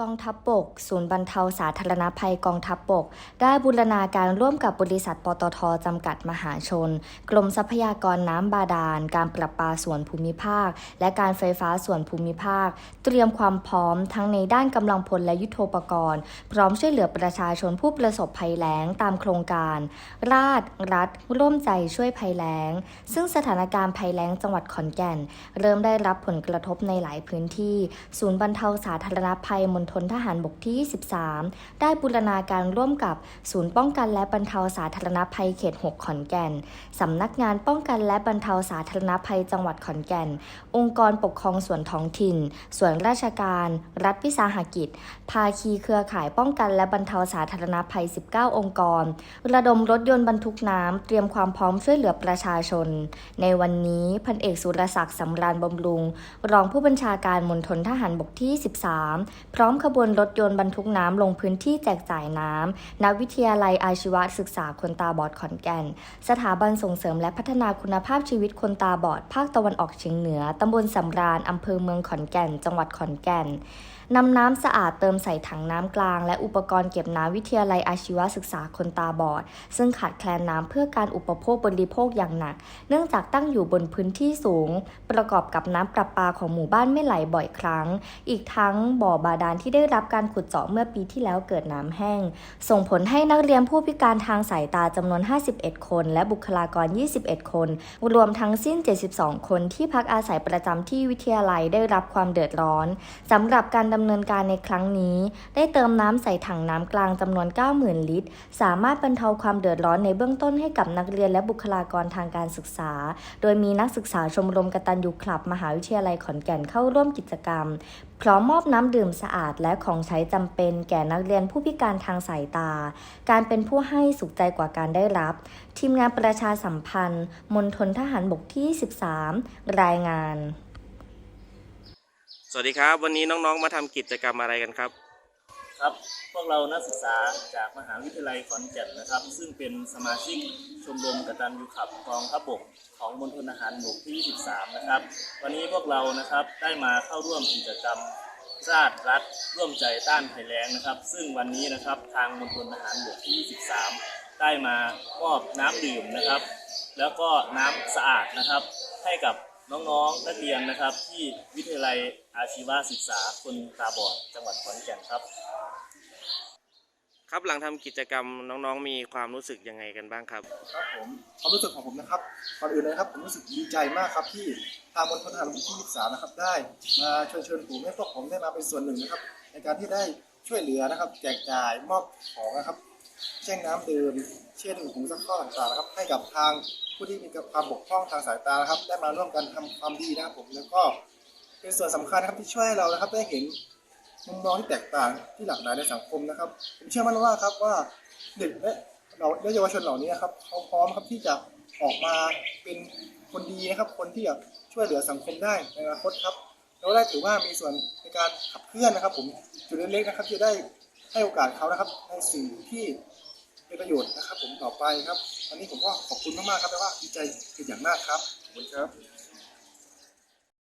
กองทัพบก ศูนย์บรรเทาสาธารณภัยกองทัพบก ได้บูรณาการร่วมกับบริษัทปตทจำกัดมหาชน กรมทรัพยากรน้ำบาดาล การประปาส่วนภูมิภาค และการไฟฟ้าส่วนภูมิภาค เตรียมความพร้อมทั้งในด้านกำลังพลและยุทโธปกรณ์ พร้อมช่วยเหลือประชาชนผู้ประสบภัยแล้งตามโครงการ ราชรัฐ ร่วมใจช่วยภัยแล้ง ซึ่งสถานการณ์ภัยแล้งจังหวัดขอนแก่น เริ่มได้รับผลกระทบในหลายพื้นที่ ศูนย์บรรเทาสาธารณภัยมณฑลทหารบกที่ 23 ได้บูรณาการร่วมกับศูนย์ป้องกันและบรรเทาสาธารณภัยเขต 6 ขอนแก่น สำนักงานป้องกันและบรรเทาสาธารณภัยจังหวัดขอนแก่น องค์กรปกครองส่วนท้องถิ่น ส่วนราชการ รัฐวิสาหกิจ ภาคีเครือข่ายป้องกันและบรรเทาสาธารณภัย 19 องค์กร ระดมรถยนต์บรรทุกน้ำเตรียมความพร้อมช่วยเหลือประชาชน ในวันนี้พันเอกสุรศักดิ์สำราญบำรุง รองผู้บัญชาการมณฑลทหารบกที่ 13 พร้อมขบวนรถยนต์บรรทุกน้ำลงพื้นที่แจกจ่ายน้ำณวิทยาลัยอาชีวศึกษาคนตาบอดขอนแก่น สถาบันส่งเสริมและพัฒนาคุณภาพชีวิตคนตาบอด ภาคตะวันออกเฉียงเหนือตำบลสำราญอำเภอเมืองขอนแก่น จังหวัดขอนแก่นนำน้ำสะอาดเติมใส่ถังน้ำกลาง และอุปกรณ์เก็บน้ำวิทยาลัยอาชีวศึกษาคนตาบอด ซึ่งขาดแคลนน้ำเพื่อการอุปโภคบริโภคอย่างหนัก เนื่องจากตั้งอยู่บนพื้นที่สูง ประกอบกับน้ำประปาของหมู่บ้านไม่ไหลบ่อยครั้ง อีกทั้งบ่อบาดาลที่ได้รับการขุดเจาะเมื่อปีที่แล้วเกิดน้ำแห้ง ส่งผลให้นักเรียนผู้พิการทางสายตาจำนวน 51 คน และบุคลากร 21 คน รวมทั้งสิ้น 72 คนที่พักอาศัยประจำที่วิทยาลัยได้รับความเดือดร้อนสำหรับการดำเนินการในครั้งนี้ ได้เติมน้ำใส่ถังน้ำกลางจำนวน 90,000 ลิตร สามารถบรรเทาความเดือดร้อนในเบื้องต้นให้กับนักเรียนและบุคลากรทางการศึกษา โดยมีนักศึกษาชมรมกตัญญูคลับ มหาวิทยาลัยขอนแก่นเข้าร่วมกิจกรรม พร้อมมอบน้ำดื่มสะอาดและของใช้จำเป็นแก่นักเรียนผู้พิการทางสายตา การเป็นผู้ให้สุขใจกว่าการได้รับ ทีมงานประชาสัมพันธ์มณฑลทหารบกที่ 13 รายงาน สวัสดีครับ วันนี้น้องๆมาทำกิจกรรมอะไรกันครับ ครับ พวกเรานักศึกษาจากมหาวิทยาลัยขอนแก่นนะครับ ซึ่งเป็นสมาชิกชมรมกตัญญูขับกองทัพบกของมณฑลทหารบกที่ 23 นะครับ วันนี้พวกเรานะครับได้มาเข้าร่วมกิจกรรม ชาติรัฐร่วมใจต้านภัยแล้งนะครับ ซึ่งวันนี้นะครับทางมณฑลทหารบกที่ 23 ได้มามอบน้ำดื่มนะครับ แล้วก็น้ำสะอาดนะครับ ให้กับน้องๆนักเรียนนะครับ ที่วิทยาลัยอาชีวศึกษาคนตาบอดจังหวัดขอนแก่นครับ ครับหลังทำกิจกรรมน้องๆ มีความรู้สึกยังไงกันบ้างครับ ครับผมความรู้สึกของผมนะครับก่อนอื่นเลยครับผมรู้สึกดีใจมากครับที่ทางมณฑลทหารบกที่23นะครับ ได้มาเชิญเชิญผมให้พวกผมได้มาเป็นส่วนหนึ่งนะครับ ในการที่ได้ช่วยเหลือนะครับ แจกจ่ายมอบของนะครับเช่นน้ำดื่มเช่นถุงซักฟอต่างๆนะครับ ให้กับทางผู้ที่มีความบกพร่องทางสายตานะครับ ได้มาร่วมกันทำความดีนะครับผมแล้วก็เป็นส่วนสำคัญนะครับที่ช่วยให้เรานะครับได้เห็น มุมมองที่แตกต่างที่หลากหลายในสังคมนะครับ ผมเชื่อมั่นว่าครับว่าเด็กและเราและเยาวชนเหล่านี้ครับเขาพร้อมครับที่จะออกมาเป็นคนดีนะครับ คนที่จะช่วยเหลือสังคมได้ในอนาคตครับแล้วได้ถือว่ามีส่วนในการขับเคลื่อนนะครับ ผมจุดเล็กๆนะครับที่ได้ให้โอกาสเขานะครับในสิ่งที่เป็นประโยชน์นะครับ ผมต่อไปครับวันนี้ผมก็ขอบคุณมากๆครับและว่าดีใจเป็นอย่างมากครับขอบคุณครับ